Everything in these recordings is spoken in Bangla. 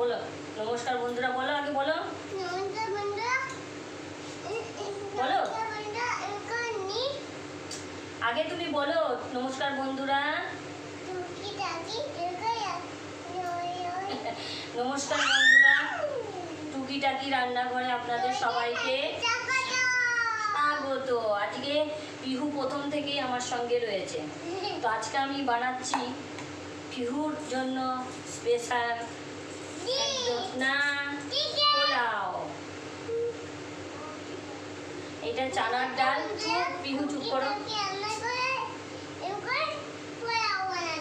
বলো, নমস্কার বন্ধুরা, বলো আগে বলো। বলো। আগে তুমি বলো, নমস্কার বন্ধুরা। নমস্কার বন্ধুরা, টুকিটাকি রান্নাঘরে আপনাদের সবাইকে স্বাগত। আজকে পিহু প্রথম থেকেই আমার সঙ্গে রয়েছে। তো আজকে আমি বানাচ্ছি পিহুর জন্য স্পেশাল না, পোলাও। এটা চানার ডাল, চুপ পিহু চুপ করো।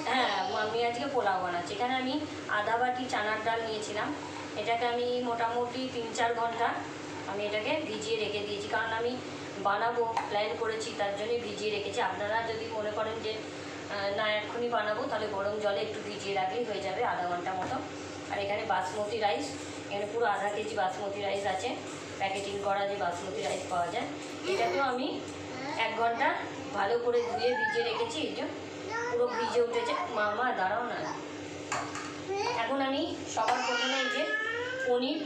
হ্যাঁ আমি আজকে পোলাও বানাচ্ছি। এখানে আমি আধা বাটি চানার ডাল নিয়েছিলাম। এটাকে আমি মোটামুটি তিন চার ঘণ্টা আমি এটাকে ভিজিয়ে রেখে দিয়েছি। কারণ আমি বানাবো প্ল্যান করেছি, তার জন্যই ভিজিয়ে রেখেছি। আপনারা যদি মনে করেন যে না, এক্ষুনি বানাবো, তাহলে গরম জলে একটু ভিজিয়ে রাখলেই হয়ে যাবে আধা ঘণ্টা মতো। আর এখানে বাসমতি রাইস এখানে পুরো আধা কেজি বাসমতি রাইস আছে। প্যাকেটিং করা যে বাসমতি রাইস পাওয়া যায়। এটাকেও আমি এক ঘণ্টা ভালো করে ধুয়ে ভিজিয়ে রেখেছি। যে পুরো ভিজে উঠেছে। মামা, দাঁড়াও না। এখন আমি সবার প্রথমে যে পনির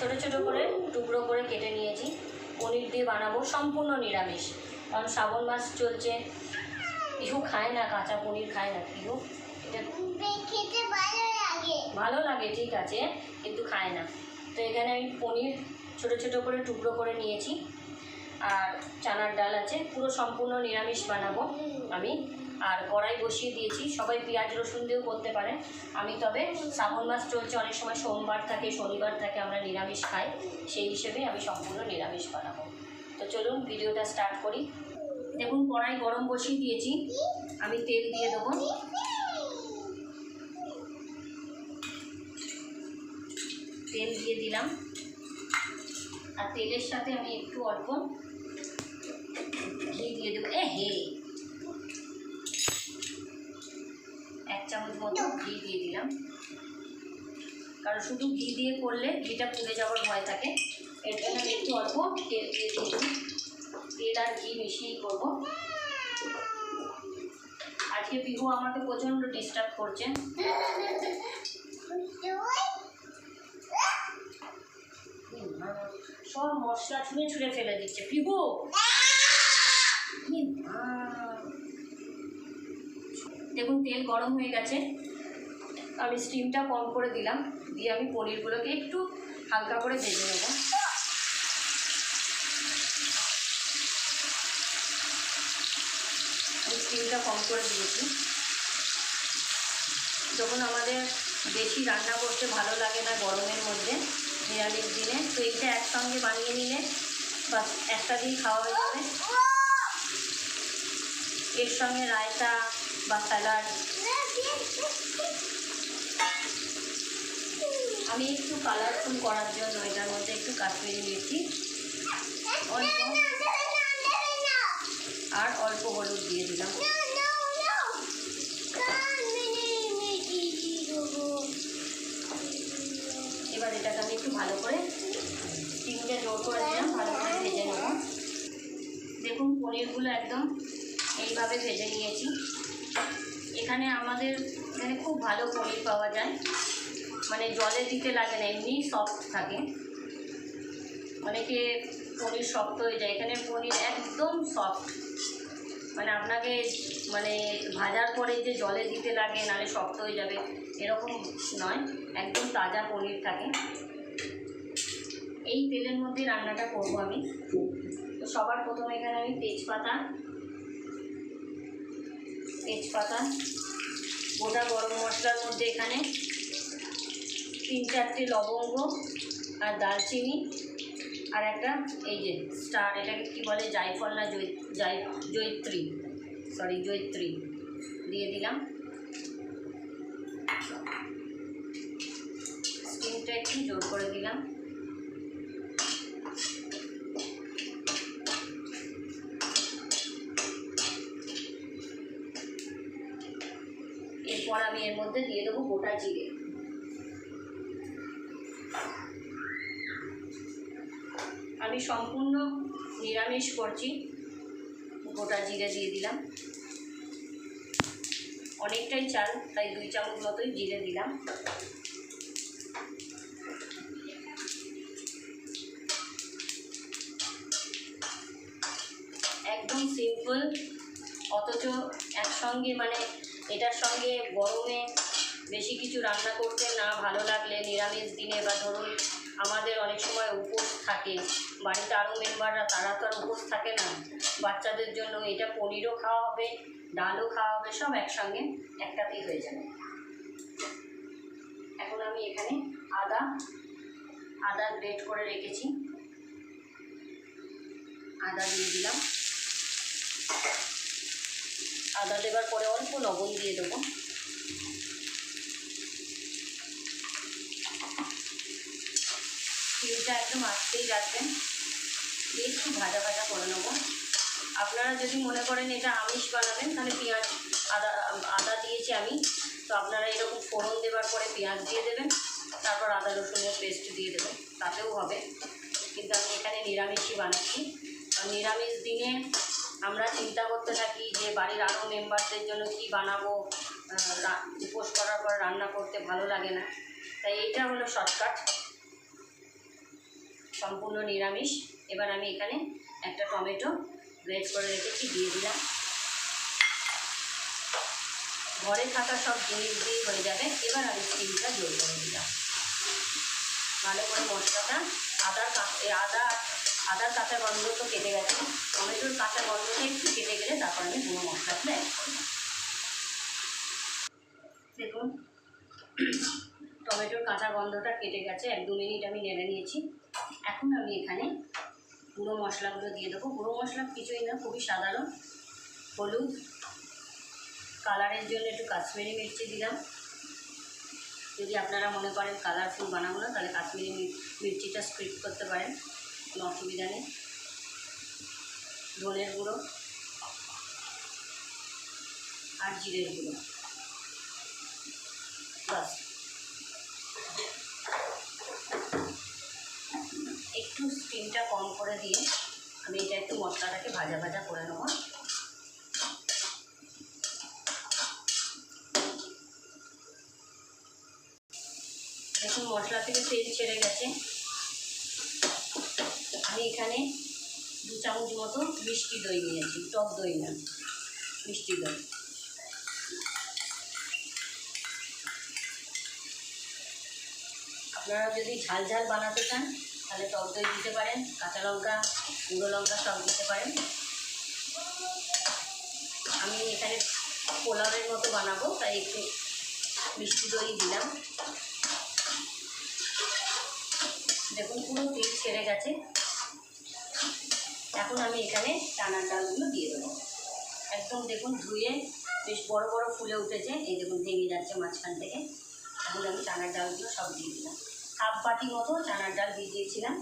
ছোট ছোট করে, টুকরো করে কেটে নিয়েছি। পনির দিয়ে বানাবো সম্পূর্ণ নিরামিষ। কারণ শ্রাবণ মাস চলছে। পিহু খায় না, কাঁচা পনির খায় না, পিহু। এটা ভালো লাগে, ঠিক আছে, কিন্তু খায় না। তো এখানে আমি পনির ছোট ছোট করে টুকরো করে নিয়েছি, আর চানার ডাল আছে, পুরো সম্পূর্ণ নিরামিষ বানাবো আমি। আর কড়াই বসিয়ে দিয়েছি, সবাই পেঁয়াজ, রসুন দিয়েও করতে পারে। আমি তবে শ্রাবণ মাস চলছে, অনেক সময় সোমবার থাকে, শনিবার থাকে, আমরা নিরামিষ খাই। সেই হিসেবে আমি সম্পূর্ণ নিরামিষ বানাবো। তো চলুন, ভিডিওটা স্টার্ট করি। দেখুন, কড়াই গরম বসিয়ে দিয়েছি। আমি তেল দিয়ে দেবো তেল দিয়ে দিলাম। আর তেলের সাথে আমি একটু অল্প ঘি দিয়ে দেবো। এ হে। এক চামচ মতো ঘি দিয়ে দিলাম। কারণ শুধু ঘি দিয়ে করলে ঘিটা পুড়ে যাওয়ার ভয় থাকে। এর জন্য আমি একটু অল্প তেল দিয়ে দিলাম। তেল আর ঘি মিশিয়েই করব। আজকে বিহু আমাকে প্রচণ্ড ডিস্টার্ব করছে। সব মশলা ছুঁড়ে ছুঁড়ে ফেলে দিচ্ছে। পিহু দেখুন, তেল গরম হয়ে গেছে। আমি স্টিমটা কম করে দিলাম। দিয়ে আমি পনিরগুলোকে একটু হালকা করে ভেজে নেব। স্টিমটা কম করে দিয়েছি। যখন আমাদের বেশি রান্না করতে ভালো লাগে না গরমের মধ্যে নিরামিষ দিনে। তো এইটা একসঙ্গে বানিয়ে নিলে বা একটা দিন খাওয়া হয়ে যাবে। এর সঙ্গে রায়তা বা স্যালাড। আমি একটু কালারফুল করার জন্য এটার মধ্যে একটু কাশ্মীরি মির্চি অল্প। আর অল্প হলুদ দিয়ে দিলাম এবার এটাকে আমি একটু ভালো করে স্টিমটা জোর করে দিলাম ভালো করে ভেজে নেব দেখুন পনিরগুলো একদম। এইভাবে ভেজে নিয়েছি। এখানে আমাদের এখানে খুব ভালো পনির পাওয়া যায়। মানে জলে দিতে লাগে না, এমনি সফট থাকে। অনেকে পনির শক্ত হয়ে যায়। এখানে পনির একদম সফট মানে আপনাকে মানে ভাজার পরে যে জলে দিতে লাগে, নাহলে শক্ত হয়ে যাবে, এরকম নয়। একদম তাজা পনির থাকে। এই তেলের মধ্যে রান্নাটা করব আমি। তো সবার প্রথমে এখানে আমি তেজপাতা তেজপাতা, গোটা গরম মশলার মধ্যে এখানে তিন চারটে লবঙ্গ আর দালচিনি আর একটা এই যে স্টার, এটাকে কি বলে, জায়ফল না জৈ জাই জৈত্রী সরি জৈত্রী দিয়ে দিলাম। স্টিমটা একটু জোর করে দিলাম। আমি এর মধ্যে দিয়ে দেবো গোটা জিরে। আমি সম্পূর্ণ নিরামিষ করছি, গোটা জিরে দিয়ে দিলাম। অনেকটাই চাল, তাই দুই চামচ মতোই জিরে দিলাম। একদম সিম্পল অথচ একসঙ্গে মানে এটার সঙ্গে গরমে বেশি কিছু রান্না করতে না ভালো লাগলে নিরামিষ দিনে বা ধরুন আমাদের অনেক সময় উপোস থাকে, বাড়িতে আরও মেম্বাররা, তারা তো আর উপোস থাকে না। বাচ্চাদের জন্য এটা পনিরও খাওয়া হবে, ডালও খাওয়া হবে, সব একসঙ্গে একটাতেই হয়ে যাবে। এখন আমি এখানে আদা আদা গ্রেট করে রেখেছি। আদা দিয়ে দিলাম। আদা দেওয়ার পরে অল্প লবণ দিয়ে দেবো। তেলটা একদম আস্তেই রাখবেন। দিয়ে একটু ভাজা ভাজা করে নেব। আপনারা যদি মনে করেন এটা আমিষ বানাবেন, তাহলে পেঁয়াজ আদা আদা দিয়েছি আমি। তো আপনারা এরকম ফোড়ন দেওয়ার পরে পেঁয়াজ দিয়ে দেবেন, তারপর আদা রসুনের পেস্ট দিয়ে দেবেন, তাতেও হবে। কিন্তু আমি এখানে নিরামিষই বানাচ্ছি। নিরামিষ দিনে আমরা চিন্তা করতে থাকি যে বাড়ির আরও মেম্বারদের জন্য কি বানাবো উপোস করার পর রান্না করতে ভালো লাগে না। তাই এইটা হলো শর্টকাট সম্পূর্ণ নিরামিষ। এবার আমি এখানে একটা টমেটো গ্রেট করে রেখেছি, দিয়ে দিলাম। ঘরে থাকা সব জিনিস দিয়ে হয়ে যাবে। এবার আমি স্টিমটা জোর করে দিলাম। ভালো করে মশলাটা এ আদা আদার কাঁচা গন্ধ তো কেটে গেছে। টমেটোর কাঁচা গন্ধটা একটু কেটে গেলে তারপর আমি গুঁড়ো করব। দেখুন, টমেটোর কাঁচা গন্ধটা কেটে গেছে, এক দু মিনিট আমি নেড়ে নিয়েছি। এখন আমি এখানে গুঁড়ো মশলাগুলো দিয়ে দেবো। গুঁড়ো মশলা কিছুই না, খুবই সাধারণ। হলুদ, কালারের জন্য একটু কাশ্মীরি মির্চি দিলাম। যদি আপনারা মনে করেন কালারফুল বানাবো না, তাহলে কাশ্মীরি মির্চিটা স্ক্রিপ করতে পারেন। কোনো অসুবিধা নেই। ধনের গুঁড়ো আর জিরের গুঁড়ো। বাস। একটু স্টিমটা কম করে দিয়ে আমি এটা একটু মশলাটাকে ভাজা ভাজা করে নেব। দেখুন মশলা থেকে তেল ছেড়ে গেছে। আমি এখানে দু চামচ মতো মিষ্টি দই নিয়েছি, টক দই না, মিষ্টি দই। আপনারা যদি ঝাল ঝাল বানাতে চান, তাহলে টক দই দিতে পারেন, কাঁচা লঙ্কা, গুঁড়ো লঙ্কা সব দিতে পারেন। আমি এখানে পোলাওয়ের মতো বানাবো, তাই একটু মিষ্টি দই দিলাম। দেখুন পুরো তেল ছেড়ে গেছে। এখন আমি এখানে চানার ডালগুলো দিয়ে দেবো। একদম দেখুন ধুয়ে বেশ বড় বড় ফুলে উঠেছে। এই দেখুন ভেঙে যাচ্ছে মাঝখান থেকে। এখন আমি চানার ডালগুলো সব দিয়ে দিলাম। হাফ বাটি মতো চানার ডাল দিয়ে দিয়েছিলাম।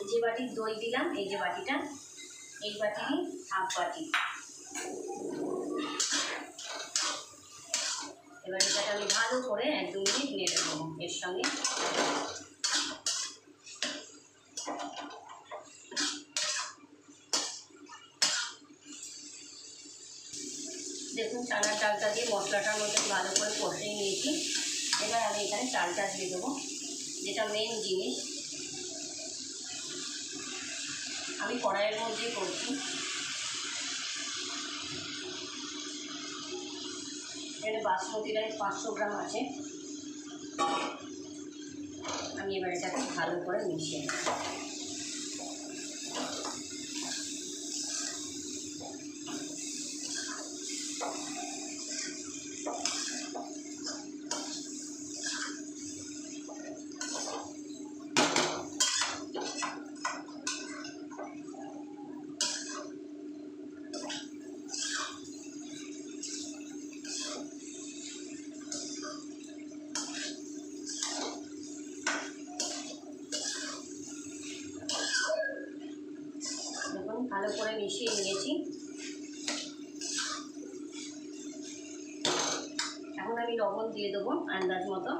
এই যে বাটির দই দিলাম, এই যে বাটিটা, এই বাটিরই হাফ বাটি। এবার এটাকে আমি ভালো করে এক দু মিনিট নেড়ে দেবো এর সঙ্গে। দেখুন চানার ডালটা দিয়ে মশলাটার মধ্যে ভালো করে কষিয়ে নিয়েছি। এবার আমি এখানে চালটা দিয়ে দেবো, যেটা মেন জিনিস। আমি কড়াইয়ের মধ্যেই করছি। এখানে বাসমতি রাইস পাঁচশো গ্রাম আছে। আমি এবার এটাকে ভালো করে মিশিয়ে নেব। দেখুন ভালো করে মিশিয়ে নিয়েছি এখন আমি লবণ দিয়ে দেবো আন্দাজ মতো।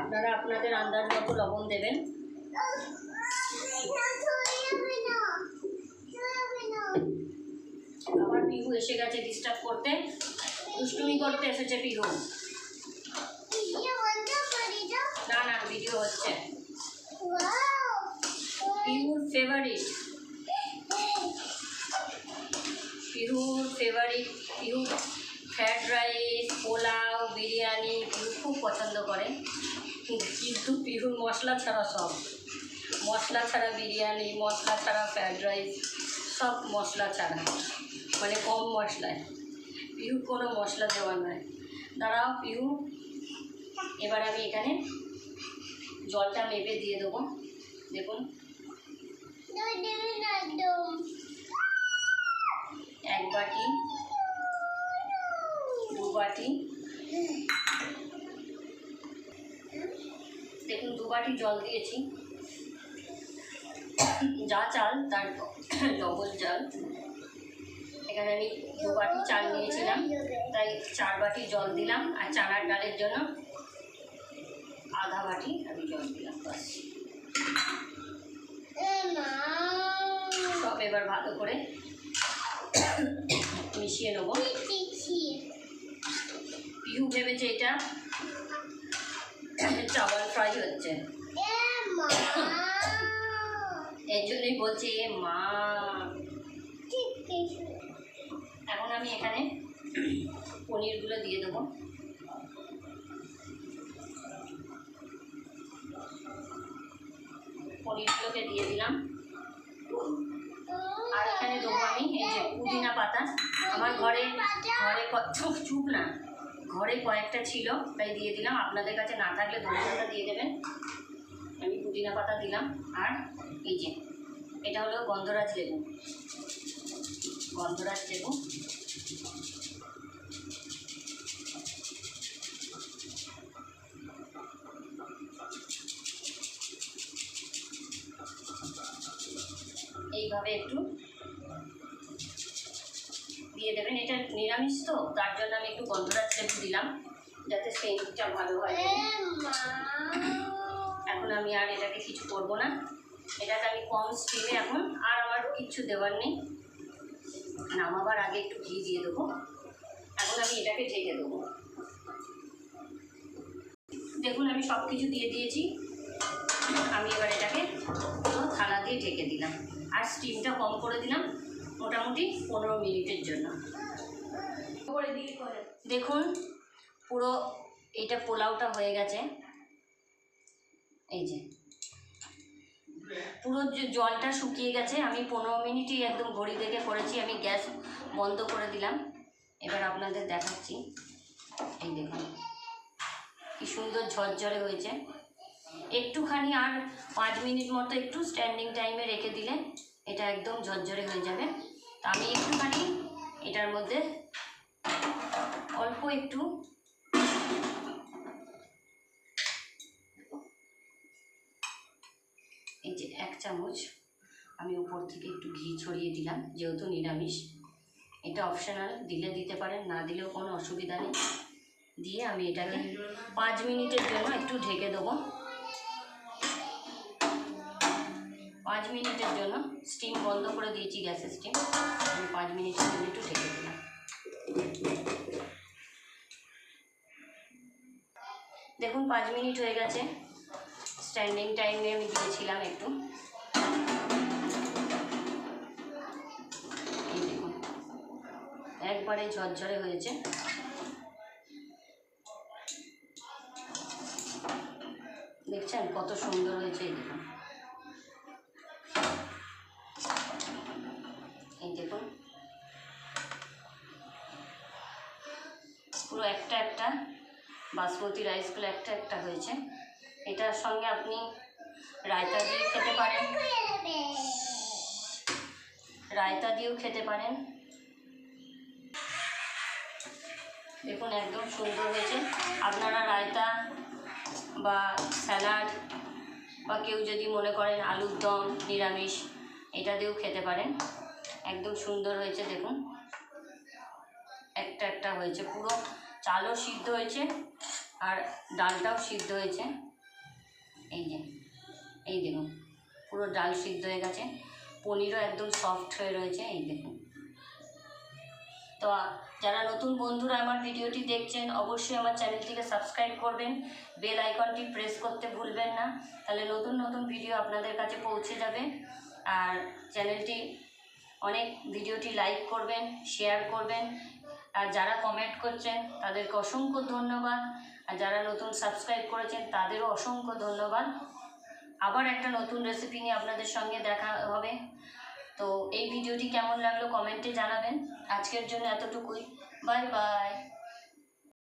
আপনারা আপনাদের আন্দাজ মতো লবণ দেবেন। আমার পিহু এসে গেছে ডিস্টার্ব করতে। দুষ্টুমি করতে এসেছে পিহু ইয়ে বন্ধ করে দাও না না ভিডিও হচ্ছে ওয়াও পিহুর ফেভারিট পিহুর favourite Pihu fried rice pulao, biryani Pihu খুব পছন্দ করে। কিন্তু পিহুর মশলা ছাড়া সব। মশলা ছাড়া বিরিয়ানি, মশলা ছাড়া ফ্রায়েড রাইস সব মশলা ছাড়া। মানে কম মশলায়। পিহু কোনো মশলা দেওয়া নয়। দাঁড়াও পিহু এবার আমি এখানে জলটা মেপে দিয়ে দেবো। দেখুন দুই দিন একদম এক বাটি দু বাটি। দেখুন, দু বাটি জল দিয়েছি। যা চাল, তার ডবল চাল। এখানে আমি দু বাটি চাল নিয়েছিলাম। তাই চার বাটি জল দিলাম, আর চানার ডালের জন্য আধা বাটি আমি জল দিলাম, বাস। সব এবার ভালো করে মিশিয়ে নেব। পিহু ভেবেছে এটা চাওয়াল ফ্রাই হচ্ছে। এর জন্যই বলছে মা। এখন আমি এখানে পনিরগুলো দিয়ে দেবো। পনিরগুলোকে দিয়ে দিলাম। আর এখানে দেবো আমি এই যে পুদিনা পাতা। আমার ঘরে ঘরে চুপ না। ঘরে কয়েকটা ছিল, তাই দিয়ে দিলাম। আপনাদের কাছে না থাকলে ধনিয়াটা দিয়ে দেবেন। আমি পুদিনা পাতা দিলাম। আর এই যে, এটা হলো গন্ধরাজ লেবু। গন্ধরাজ লেবু। এইভাবে একটু দিয়ে দেবেন এটা নিরামিষ তো তার জন্য আমি একটু গন্ধরাজ লেবু দিলাম যাতে সেন্টটা ভালো হয়। এখন আমি আর এটাকে কিছু করব না। এটাকে আমি কম স্টিমে এখন আর আমার কিচ্ছু দেওয়ার নেই। নামাবার আগে একটু ঘি দিয়ে দেবো। এখন আমি এটাকে ঢেকে দেবো। দেখুন আমি সব কিছু দিয়ে দিয়েছি। আমি এবার এটাকে পুরো থালা দিয়ে ঢেকে দিলাম। আর স্টিমটা কম করে দিলাম। মোটামুটি পনেরো মিনিটের জন্য। দেখুন, পুরো এটা পোলাওটা হয়ে গেছে। এই যে। পুরো জলটা শুকিয়ে গেছে। আমি পনেরো মিনিটই একদম ঘড়ি দেখে করেছি। আমি গ্যাস বন্ধ করে দিলাম। এবার আপনাদের দেখাচ্ছি। এই দেখুন, কি সুন্দর ঝরঝরে হয়েছে। একটুখানি আর পাঁচ মিনিট মতো একটু স্ট্যান্ডিং টাইমে রেখে দিলে এটা একদম ঝরঝরে হয়ে যাবে। আমি একটুখানি এটার মধ্যে অল্প একটু এই যে এক চামচ আমি উপর থেকে একটু ঘি ছড়িয়ে দিলাম, যেহেতু নিরামিষ। এটা অপশনাল দিলে দিতে পারেন, না দিলেও কোনো অসুবিধা নেই। দিয়ে আমি এটাকে পাঁচ মিনিটের জন্য একটু ঢেকে দেবো। মিনিটের জন্য স্টিম বন্ধ করে দিয়েছি গ্যাসের স্টিম আমি পাঁচ মিনিটের জন্য একটু ঢেকে দিলাম। দেখুন, পাঁচ মিনিট হয়ে গেছে। স্ট্যান্ডিং টাইমে আমি দিয়েছিলাম একটু। একবারে ঝরঝরে হয়েছে। দেখছেন কত সুন্দর হয়েছে এই দেখুন। বাসমতি রাইসগুলো একটা একটা হয়েছে। এটার সঙ্গে আপনি রায়তা দিয়ে খেতে পারেন। রায়তা দিয়েও খেতে পারেন। দেখুন একদম সুন্দর হয়েছে। আপনারা রায়তা বা স্যালাড বা কেউ যদি মনে করেন আলুর দম, নিরামিষ, এটা দিয়েও খেতে পারেন। একদম সুন্দর হয়েছে, দেখুন। একটা একটা হয়েছে, পুরো চালও সিদ্ধ হয়েছে। আর ডালটাও সিদ্ধ হয়েছে। এই যে, এই দেখুন, পুরো ডাল সিদ্ধ হয়ে গেছে। পনিরও একদম সফট হয়ে রয়েছে, এই দেখুন। তো যারা নতুন বন্ধুরা আমার ভিডিওটি দেখছেন, অবশ্যই আমার চ্যানেলটিকে সাবস্ক্রাইব করবেন। বেল আইকনটি প্রেস করতে ভুলবেন না। তাহলে নতুন নতুন ভিডিও আপনাদের কাছে পৌঁছে যাবে। আর চ্যানেলটি অনেক, ভিডিওটি লাইক করবেন শেয়ার করবেন। আর যারা কমেন্ট করছেন, তাদেরকে অসংখ্য ধন্যবাদ। আর যারা নতুন সাবস্ক্রাইব করেছেন, তাদেরও অসংখ্য ধন্যবাদ। আবার একটা নতুন রেসিপি নিয়ে আপনাদের সঙ্গে দেখা হবে। তো এই ভিডিওটি কেমন লাগল কমেন্টে জানাবেন। আজকের জন্য এতটুকুই। Bye bye.